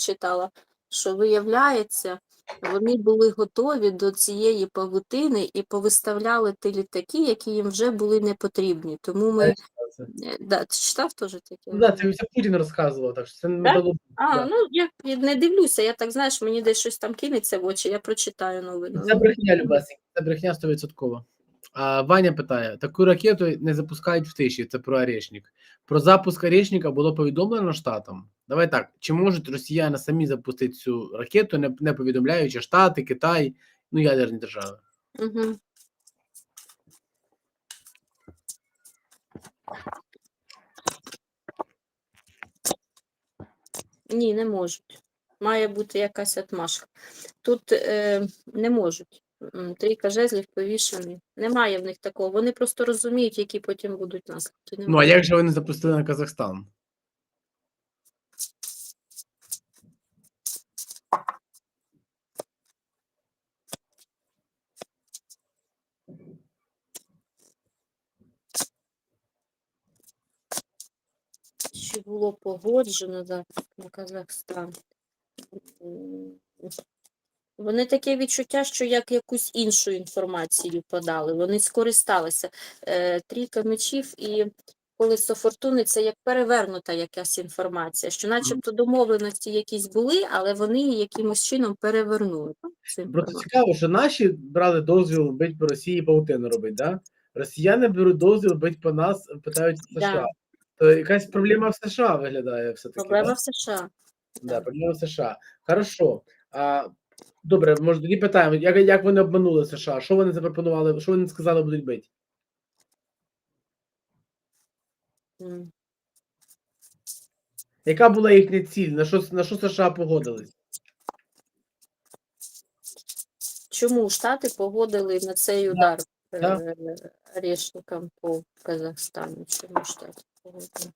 прочитала, що виявляється, вони були готові до цієї павутини і повиставляли ті літаки, які їм вже були не потрібні. Тому ми. Е, Да, ти читав теж таке? Ну, да, це все Путін розказував, так що це не дало. А, да. ну я не дивлюся, я так знаєш, мені десь щось там кинеться в очі, я прочитаю новину. Це брехня, Любасик, це брехня 100%. А Ваня питає: таку ракету не запускають в тиші, це про Орешник. Про запуск Орешника було повідомлено штатам. Давай так, чи можуть росіяни самі запустити цю ракету, не, не повідомляючи Штати, Китай, ну ядерні держави? Угу. Ні, не можуть. Має бути якась отмашка. Тут е, не можуть. Трійка жезлів повішені. Немає в них такого. Вони просто розуміють, які потім будуть наслідки. Ну а як же вони запустили на Казахстан? Чи було погоджено да, на Казахстан? Вони таке відчуття, що як якусь іншу інформацію подали. Вони скористалися. Е, трійка мечів і колесо фортуни це як перевернута якась інформація, що начебто домовленості якісь були, але вони її якимось чином перевернули. Ну, Просто цікаво, що наші брали дозвіл бити по Росії паутину робити, да? Росіяни беруть дозвіл бити по нас, питають США. Да. То якась проблема в США виглядає все-таки. Проблема да? в США. Да, проблема в США. Хорошо. А, добре, може тоді питаємо, як, як вони обманули США? Що вони запропонували? Що вони сказали, будуть бити? М. Яка була їхня ціль? На що, на що США погодились? Чому Штати погодили на цей удар да. е, орешникам по Казахстану? Чому Штати погодили?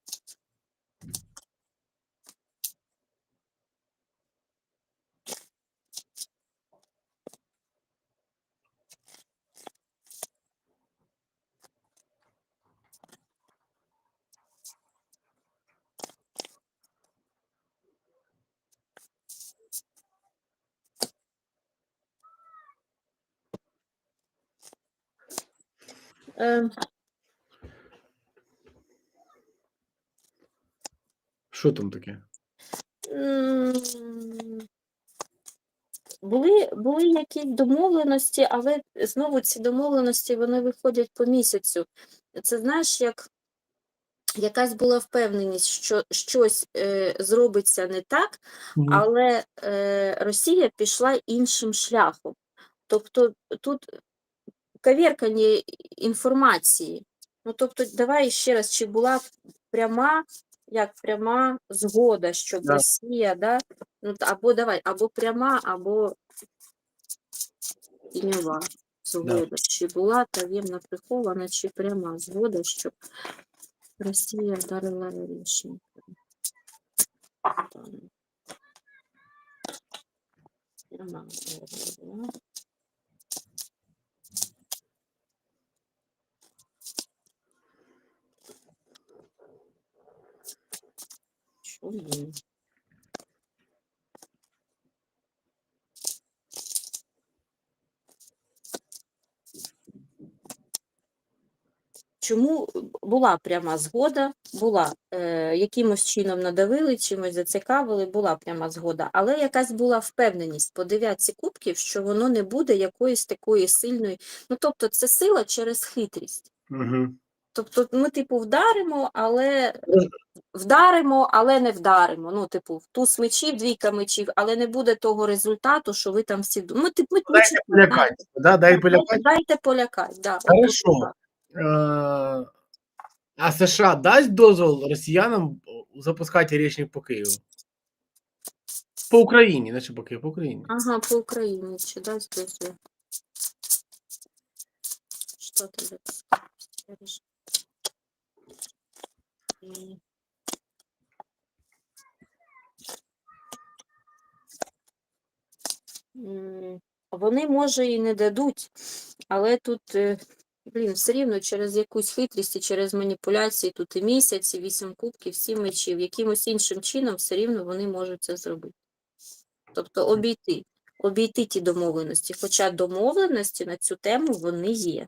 Що там таке? Були, були якісь домовленості, але знову ці домовленості вони виходять по місяцю. Це знаєш, як якась була впевненість, що щось е, зробиться не так, але е, Росія пішла іншим шляхом. Тобто тут кавіркання інформації. Ну, тобто, давай ще раз, чи була пряма, як пряма згода, щоб Да. Росія, да? ну, або давай, або пряма, або тіньова згода. Чи була таємно прихована, чи пряма згода, щоб Росія вдарила рішення. Пряма згода була. Чому? Була пряма згода, була е, якимось чином надавили, чимось зацікавили, була пряма згода, але якась була впевненість по дев'ятці кубків, що воно не буде якоїсь такої сильної. Ну тобто, це сила через хитрість. Угу. Тобто, ми, типу, вдаримо, але вдаримо, але не вдаримо. Ну, типу, туз мечів, двійка мечів, але не буде того результату, що ви там всі. Ми, типу, ми, Дайте полякати. Да? Дай полякати. дайте полякать, да. Хорошо. Е, А США дасть дозвол росіянам запускати річник по Києву? По Україні, не по Києву, по Україні. Ага, по Україні чи дасть дозвіл? Що тебе? Вони, може, і не дадуть, але тут, е, блін, все рівно через якусь хитрість і через маніпуляції, тут і місяць, і вісім кубків, сім мечів, якимось іншим чином все рівно вони можуть це зробити. Тобто обійти, обійти ті домовленості. Хоча домовленості на цю тему вони є.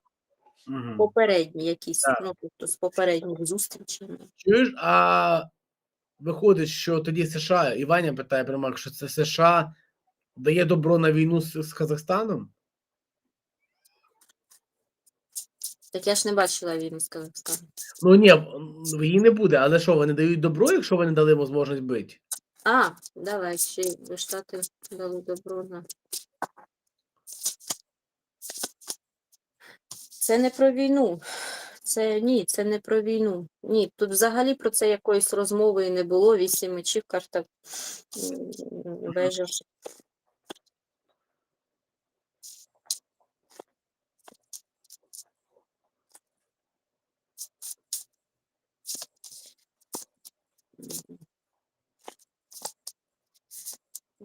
Угу. Попередні якісь, Так. ну тобто з попередніх зустрічей. Чуєш, а виходить, що тоді США, і Ваня питає Примак, що це США дає добро на війну з, з Казахстаном? Так я ж не бачила війну з Казахстаном. Ну ні, її не буде, але що, вони дають добро, якщо вони дали можливість бити? А, давай, ще Штати дали добро на. Це не про війну. Це ні, це не про війну. Ні, тут взагалі про це якоїсь розмови і не було. Вісім мечів, карта вежа.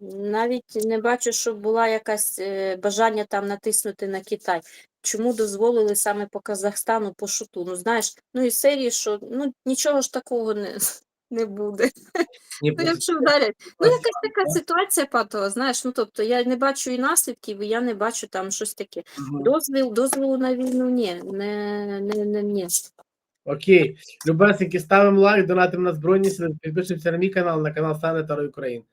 Навіть не бачу, щоб була якась е, бажання там натиснути на Китай. Чому дозволили саме по Казахстану по шуту? Ну знаєш, ну і серії, що ну нічого ж такого не, не буде. Ні, Ну, якщо вдарять. Ну, якась така ситуація патова, знаєш. Ну тобто я не бачу і наслідків, і я не бачу там щось таке. Дозвіл, дозволу на війну ні, не, не, не, ні. Окей. Любесики, ставимо лайк, донатимо на Збройні Сили, підпишемося на мій канал, на канал Сани Таро Україн.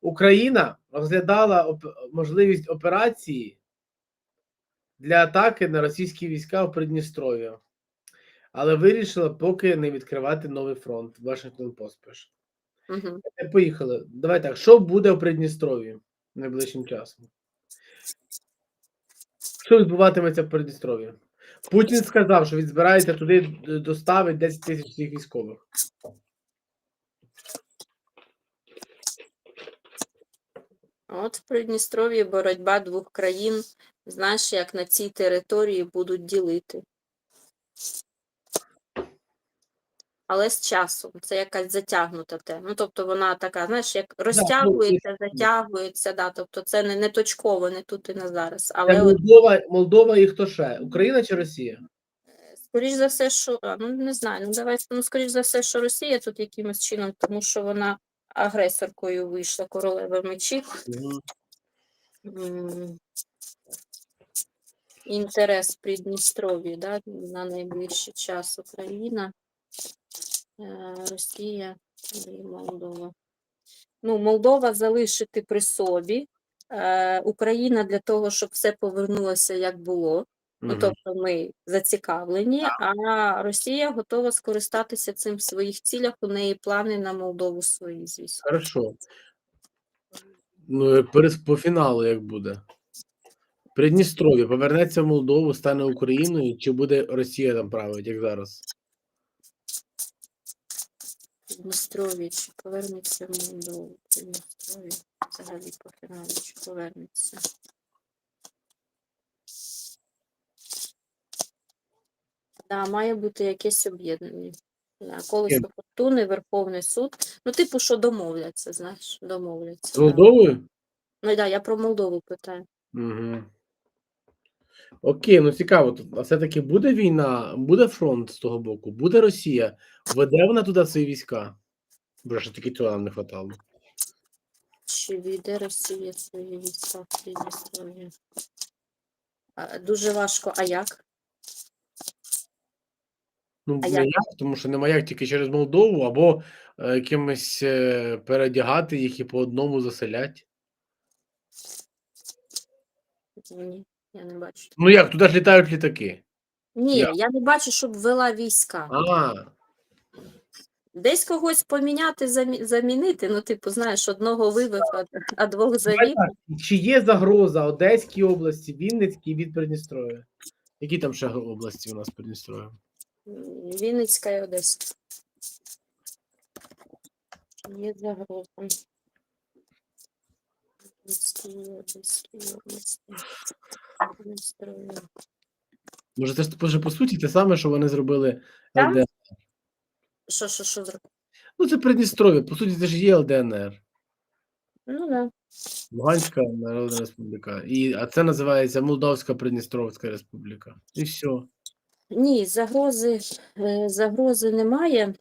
Україна розглядала оп- можливість операції для атаки на російські війська у Придністров'ї, але вирішила поки не відкривати новий фронт. Вашингтон Пост пише. Угу. Поїхали. Давай так. Що буде у Придністров'ї найближчим часом? Що відбуватиметься в Придністров'ї? Путін сказав, що він збирається туди доставити 10 тисяч своїх військових. От в Придністров'ї боротьба двох країн, знаєш, як на цій території будуть ділити. Але з часом це якась затягнута тема. Ну, тобто вона така, знаєш, як розтягується, затягується, да, тобто це не, не точково, не тут і не зараз. Але Це от, Молдова, Молдова і хто ще? Україна чи Росія? скоріш за все, що ну не знаю, ну давай, ну скоріш за все, що Росія тут якимось чином, тому що вона агресоркою вийшла королева мечів. Мгм. Інтерес Придністров'я да, на найближчий час Україна, е, Росія і Молдова. Ну, Молдова залишити при собі. Е, Україна для того, щоб все повернулося як було. Ну, тобто ми зацікавлені, а Росія готова скористатися цим в своїх цілях. У неї плани на Молдову свої, звісно. Хорошо. Ну, і по фіналу як буде? Придністров'я повернеться в Молдову, стане Україною, чи буде Росія там править, як зараз? Придністров'я, чи повернеться в Молдову? Придністров'я, взагалі по фіналу, чи повернеться? Да, має бути якесь об'єднання. Да, колесо Ким? фортуни, Верховний суд. Ну, типу, що домовляться, знаєш, домовляться. З да. Молдовою? Ну, да, я про Молдову питаю. Угу. Окей, ну цікаво. А все-таки буде війна, буде фронт з того боку, буде Росія. Веде вона туди свої війська? Бо що тільки цього нам не хватало. Чи війде Росія свої війська в Придністров'я? А, Дуже важко. А як? Ну, А не як? як, тому що нема як тільки через Молдову, або е, якимось е, передягати їх і по одному заселять. Ні, я не бачу. Ну як, туди ж літають літаки. Ні, Як? я не бачу, щоб ввела війська. А, Десь когось поміняти, замі- замінити. Ну, типу, знаєш, одного вивів, а, двох завів. чи є загроза Одеській області, Вінницькій від Придністров'я? Які там ще області у нас Придністров'я? Вінницька і Одеська. Є загроза. Вінницькій і Одеській області. Може, це ж по- по суті те саме, що вони зробили Так. ЛДНР. Що, що, що зробити? Ну, це Придністров'я, по суті, це ж є ЛДНР. Ну, да. Луганська Народна Республіка. І, а це називається Молдавська Придністровська Республіка. І все. Ні, загрози, е, загрози немає.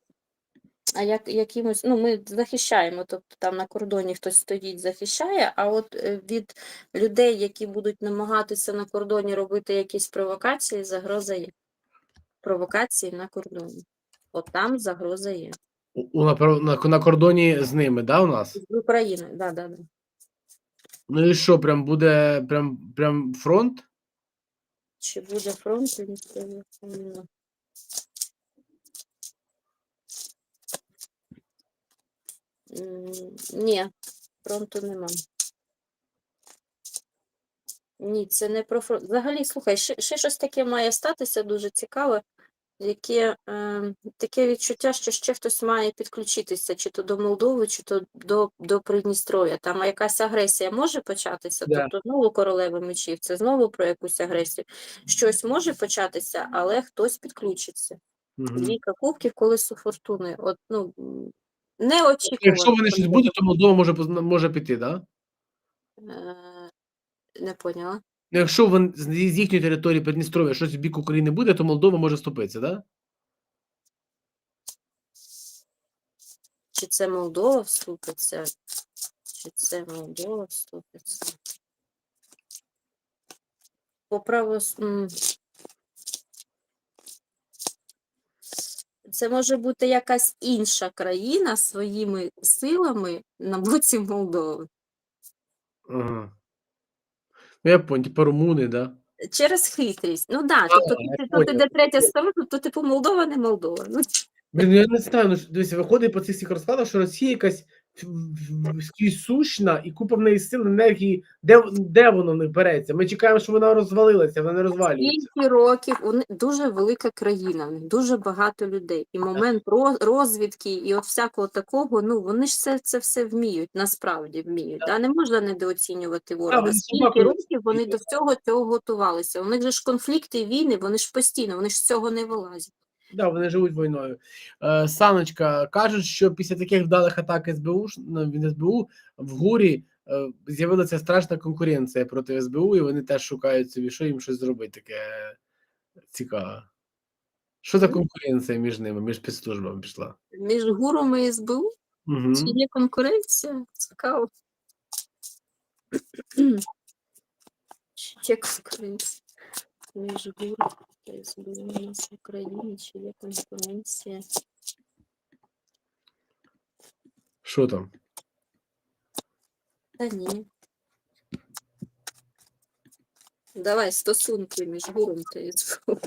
А як якимось, ну ми захищаємо, тобто там на кордоні хтось стоїть, захищає, а от е, від людей, які будуть намагатися на кордоні робити якісь провокації, загроза є. Провокації на кордоні. От там загроза є. У, на, на, на кордоні з ними, да, у нас? З України, да, да, да. Ну і що, прям буде прям, прям фронт? Чи буде фронт, я не пам'ятаю. Ні, фронту нема. Ні, це не про фронт. Взагалі, слухай, ще, ще щось таке має статися дуже цікаве, яке е, таке відчуття, що ще хтось має підключитися, чи то до Молдови, чи то до, до Придністров'я. Там якась агресія може початися, Да. тобто знову королева мечів, це знову про якусь агресію. Щось може початися, але хтось підключиться. Двійка кубків, колесо фортуни. От, ну, неочікувано. Якщо вони щось будуть, то Молдова може, може піти, да? Е, Не поняла. Ну, якщо з їхньої території Придністров'я щось в бік України буде, то Молдова може вступитися, да? Чи це Молдова вступиться? Чи це Молдова вступиться? По праву... Це може бути якась інша країна своїми силами на боці Молдови. Ага. Ну, я понял, типу румуни, да? Через хитрість. Ну так, да, тобто я тут, понял. іде третя сторона, то типу Молдова не Молдова. Ну, Блін, ну я не знаю, ну ж, дивіться, виходить по цих всіх розкладах, що Росія якась скрізь сущна і купа в неї сил, енергії. Де, де воно не береться? Ми чекаємо, що вона розвалилася, вона не розвалюється. Скільки років вони дуже велика країна, них дуже багато людей. І момент роз- розвідки, і от всякого такого, ну вони ж це, це все вміють, насправді вміють. Да? Не можна недооцінювати ворога. Скільки років вони до всього цього готувалися? У них же ж конфлікти війни, вони ж постійно, вони ж з цього не вилазять. Да, вони живуть війною. Е, Саночка кажуть, що після таких вдалих атак СБУ ну, від СБУ в гурі е, з'явилася страшна конкуренція проти СБУ, і вони теж шукають собі, що їм щось зробити таке цікаве. Що за конкуренція між ними, між спецслужбами пішла? Між гурами і СБУ Угу. чи є конкуренція? Цікаво. Чи є конкуренція та СБУ у нас в Україні? Чи є конкуренція? Що там? Та ні. Давай стосунки між гуром та СБУ.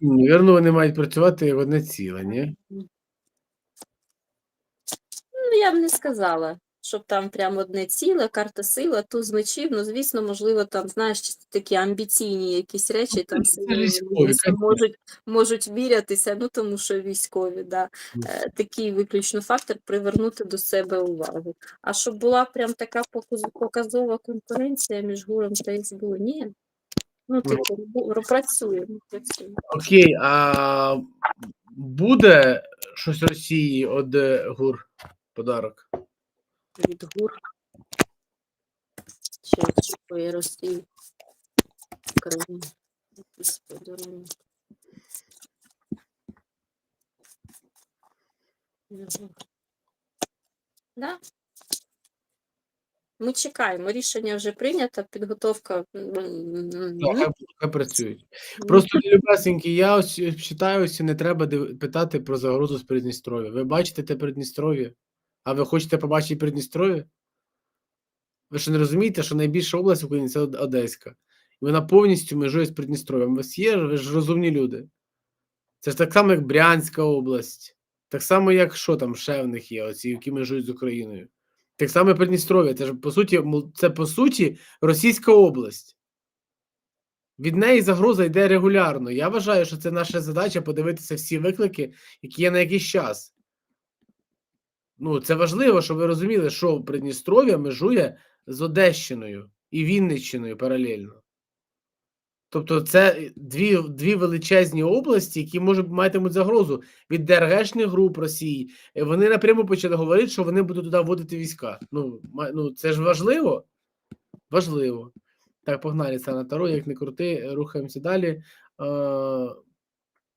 Навірно, вони мають працювати як одне ціле, ні? Ну, я б не сказала, щоб там прям одне ціле, карта сила, туз мечів. Ну, звісно, можливо, там, знаєш, чисто такі амбіційні якісь речі, там військові, можуть, можуть мірятися, ну тому що військові, да. Е, такий виключно фактор привернути до себе увагу. А щоб була прям така показова конкуренція між гуром та СБУ, ні. Ну, типу, працюємо, працюємо. Окей, а буде щось Росії од гур подарок? Від гур. Очікує Росію Україні. Якийсь подарунок. Да. Ми чекаємо, рішення вже прийнято, підготовка. Так, хай, хай працюють. Просто любесенькі, я ось вважаю, що не треба питати про загрозу з Придністров'я. Ви бачите те Придністров'я? А ви хочете побачити Придністров'я? Ви що не розумієте, що найбільша область в Україні це Одеська. І вона повністю межує з Придністров'ям. У вас є, ви ж розумні люди. Це ж так само, як Брянська область, так само, як що там ще в них є, оці, які межують з Україною. Так само і Придністров'я. Це ж по суті, це по суті Російська область. Від неї загроза йде регулярно. Я вважаю, що це наша задача подивитися всі виклики, які є на якийсь час. Ну, це важливо, щоб ви розуміли, що Придністров'я межує з Одещиною і Вінниччиною паралельно. Тобто, це дві, дві величезні області, які можуть матимуть загрозу від ДРГшних груп Росії. Е, Вони напряму почали говорити, що вони будуть туди вводити війська. Ну, ну це ж важливо. Важливо. Так, погнали це на Таро, як не крути, рухаємося далі. Е,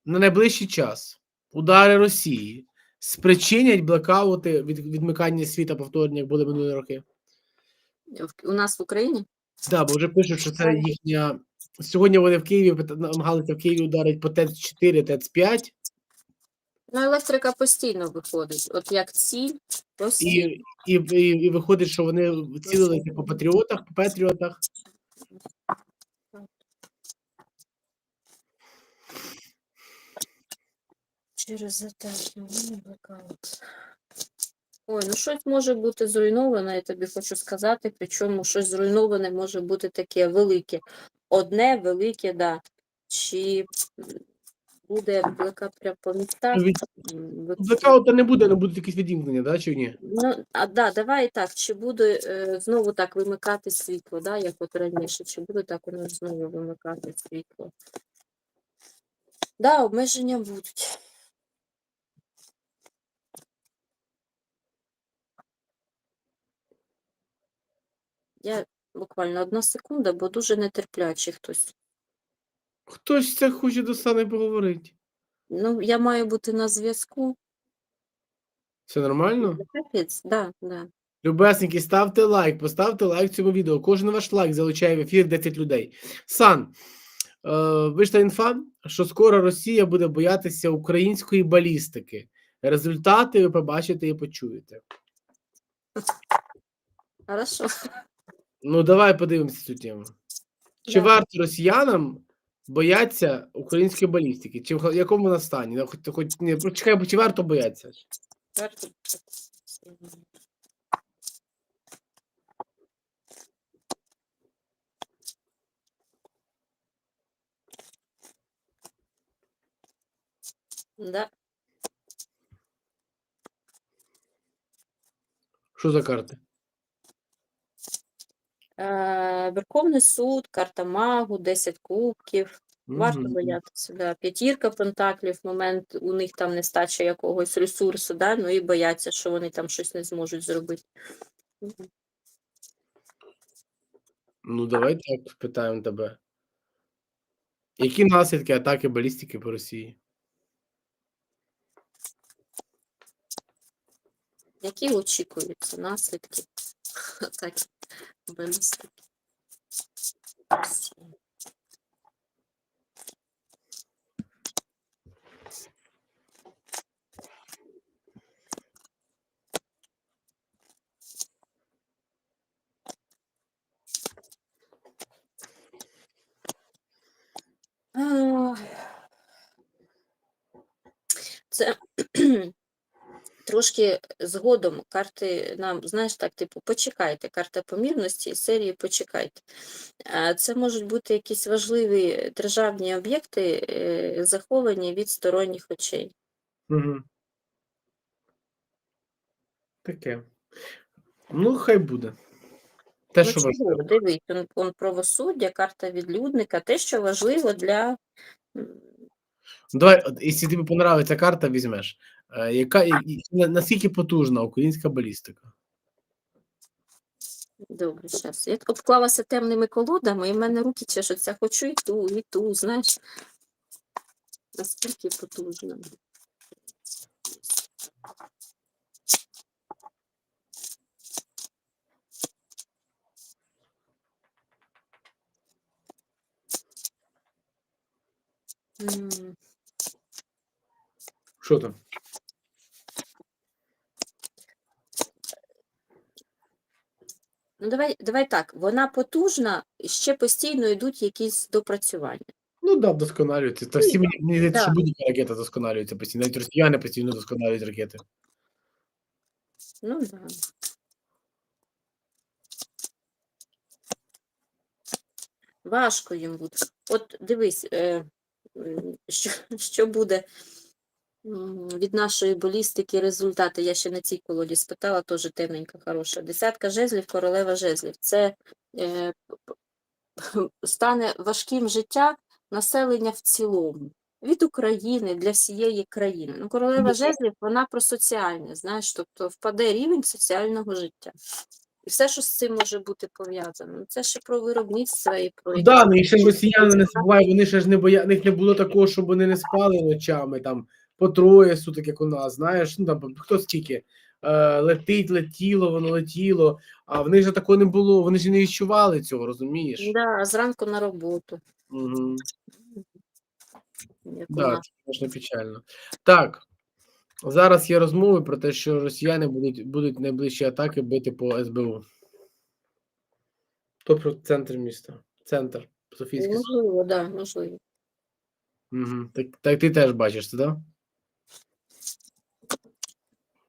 на найближчий час удари Росії спричинять блекаути від відмикання світа повторні, як були минулі роки? У нас в Україні? Да, бо вже пишуть, що це їхня. Сьогодні вони в Києві намагалися в Києві ударити по ТЕЦ 4, ТЕЦ 5, Ну, електрика постійно виходить. От як ціль, постійно. і, і, і, і виходить, що вони цілилися по патріотах, по патріотах. Через затемнення блекаут. Ой, ну щось може бути зруйноване, я тобі хочу сказати, причому щось зруйноване може бути таке велике. Одне велике, да. Чи буде блекаут прямо по містах? Ну, Блекаута не буде, але будуть якісь відімкнення, да, чи ні? Ну, а да, давай так, чи буде е, знову так вимикати світло, да, як от раніше, чи буде так у нас знову вимикати світло? Да, обмеження будуть. Я буквально одна секунда, бо дуже нетерплячий хтось. Хтось це хоче до Сани поговорити. Ну, я маю бути на зв'язку. Все нормально? Капець, да, да. Любесники, ставте лайк, поставте лайк цьому відео. Кожен ваш лайк залучає в ефір 10 людей. Сан, е, вийшла інфа, що скоро Росія буде боятися української балістики. Результати ви побачите і почуєте. Хорошо. Ну, давай подивимося цю тему. Чи варто росіянам бояться української балістики? Чи в якому вона стані? Ну, Хоч, хоч ні, просто чекай, чи варто боятися? Варто. Да. Що за карти? Е, Верховний суд, карта магу, 10 кубків. Варто боятися, да. П'ятірка пентаклів, момент у них там нестача якогось ресурсу, да? ну і бояться, що вони там щось не зможуть зробити. Ну, давай так питаємо тебе. Які наслідки атаки балістики по Росії? Які очікуються наслідки атаки Ах. Це трошки згодом карти нам, знаєш, так, типу, почекайте, карта помірності із серії почекайте. Це можуть бути якісь важливі державні об'єкти, е, заховані від сторонніх очей. Угу. Таке. Ну, хай буде. Те, Ну, що важливо. Дивись, он, он правосуддя, карта відлюдника, те, що важливо для Давай, якщо тобі понравиться карта, візьмеш. Е, яка, і- і- наскільки потужна українська балістика? Добре, зараз. Я обклалася темними колодами, і в мене руки чешуться. Хочу і ту, і ту, знаєш. Наскільки потужно. Що там? Ну, давай, давай так. Вона потужна, ще постійно йдуть якісь допрацювання. Ну да, вдосконалюється. Та всі мені, мені здається, що будь-яка ракета досконалюється постійно. Навіть росіяни постійно досконалюють ракети. Ну, да. Важко їм буде. От дивись, е, що, що буде від нашої балістики результати. Я ще на цій колоді спитала, теж темненька, хороша. Десятка жезлів, королева жезлів. Це е, стане важким життя населення в цілому. Від України для всієї країни. Ну, королева жезлів, вона про соціальне, знаєш, тобто впаде рівень соціального життя. І все, що з цим може бути пов'язано. Ну, Це ще про виробництво і про Ну да, ну і ще росіяни не забувай, вони ще ж не боя... них не було такого, щоб вони не спали ночами там по троє суток, як у нас, знаєш, ну там хто скільки. Е, летить, летіло, воно летіло, а в них же такого не було, вони ж не відчували цього, розумієш? Да, а зранку на роботу. Угу. Як у Да, нас. це, звісно, печально. Так, зараз є розмови про те, що росіяни будуть, будуть найближчі атаки бити по СБУ. Тобто центр міста. Центр. Софійський. Можливо, да, можливо. Угу. Так, так ти теж бачиш це, так? Да?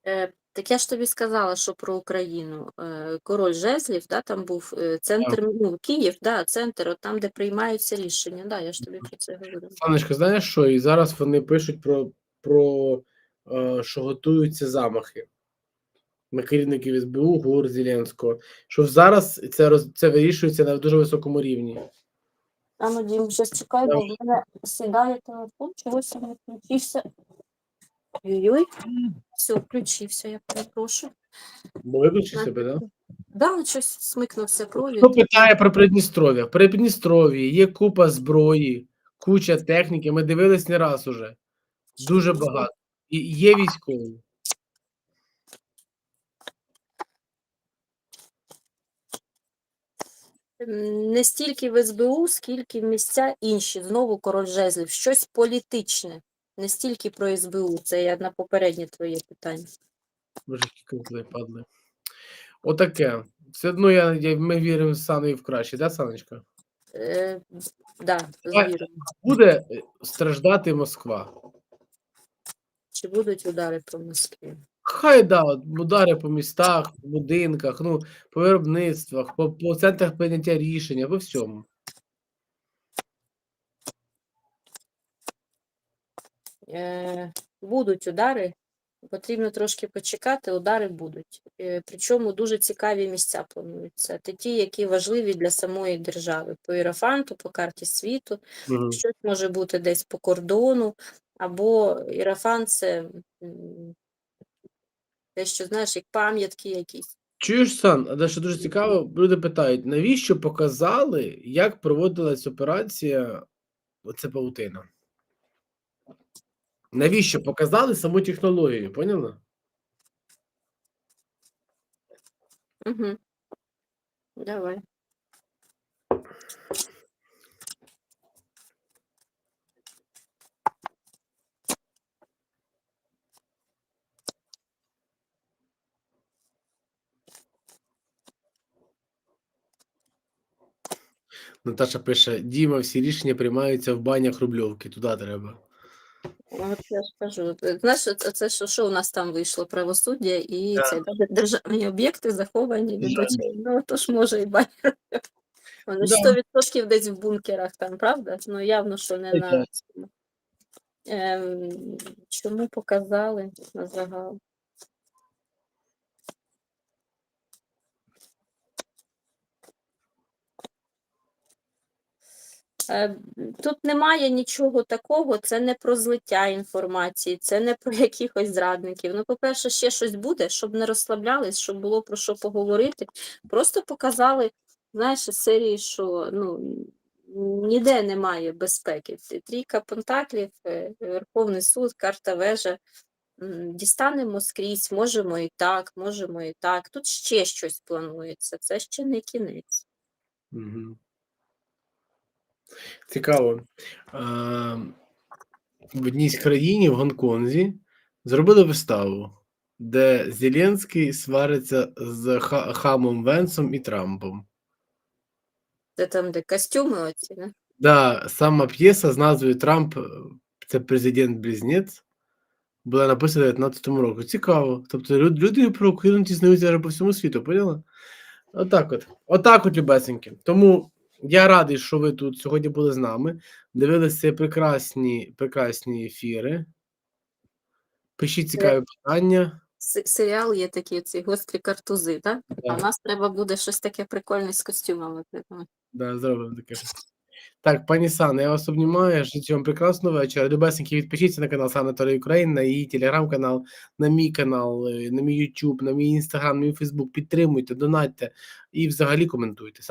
Е, так я ж тобі сказала, що про Україну. Е, король жезлів, да, там був е, центр, ну, Київ, да, центр, от там, де приймаються рішення. Да, я ж тобі про це говорю. Санечка, знаєш що? І зараз вони пишуть про, про що готуються замахи на керівників СБУ, ГУР Зеленського. Що зараз це, роз, це вирішується на дуже високому рівні. А ну, Дім, щас чекай, бо в мене сідає телефон, чогось не включився. Ой-ой, все, включився, я перепрошую. Бо виключи себе, так? Да? Да, щось смикнувся провід. Хто питає про Придністров'я? В Придністров'ї є купа зброї, куча техніки. Ми дивились не раз уже. Дуже багато. І є військові. Не стільки в СБУ, скільки в місця інші. Знову король жезлів. Щось політичне. Не стільки про СБУ. Це я на попереднє твоє питання. Боже, які падли. Отаке. Все одно я, я, ми віримо з Саною в краще, да, Саночка? Е, да, Давай. Буде е, страждати Москва. Чи будуть удари по Москві? Хай да, от удари по містах, по будинках, ну, по виробництвах, по, по центрах прийняття рішення, по всьому. Будуть удари. Потрібно трошки почекати, удари будуть. Е, причому дуже цікаві місця плануються. Це ті, які важливі для самої держави. По Ірафанту, по карті світу, Мгм. щось може бути десь по кордону, або Ірафант це те, що знаєш, як пам'ятки якісь. Чуєш, Сан, а дещо дуже цікаво, люди питають, навіщо показали, як проводилась операція оце паутина? Навіщо показали саму технологію, поняла? Угу. Давай. Наташа пише: Діма, всі рішення приймаються в банях Рубльовки, туди треба. От я ж кажу, знаєш, це, що, що у нас там вийшло правосуддя і да. це державні об'єкти заховані від очей. Ну то ж може і бачити. Вони ж Да. 100% десь в бункерах там, правда? Ну явно, що не на. Ем, чому показали на загал? Тут немає нічого такого, це не про злиття інформації, це не про якихось зрадників. Ну, по-перше, ще щось буде, щоб не розслаблялись, щоб було про що поговорити. Просто показали, знаєш, серії, що ну, ніде немає безпеки. Трійка пентаклів, е, Верховний суд, карта вежа. Дістанемо скрізь, можемо і так, можемо і так. Тут ще щось планується, це ще не кінець. Угу. Цікаво. В одній з країні в Гонконзі зробили виставу, де Зеленський свариться з Ха- Хамом Венсом і Трампом. Це там, де костюми оці, не? Да, сама п'єса з назвою Трамп це президент-близнець. Була написана в 19-му році. Цікаво. Тобто люди про Україну дізнаються по всьому світу, поняла? Отак от. Отак от, любесеньки. Тому я радий, що ви тут сьогодні були з нами. Дивилися прекрасні, прекрасні ефіри. Пишіть цікаві питання. Серіал є такі ці гострі картузи, так? А в нас треба буде щось таке прикольне з костюмами. Да, зробимо таке. Так, пані Сана, я вас обнімаю. Життя вам прекрасного вечора. Любесеньки, відпишіться на канал Сана Тори України, на її телеграм-канал, на мій канал, е, на мій YouTube, на мій інстаграм, на мій Фейсбук. Підтримуйте, донатьте і взагалі коментуйте.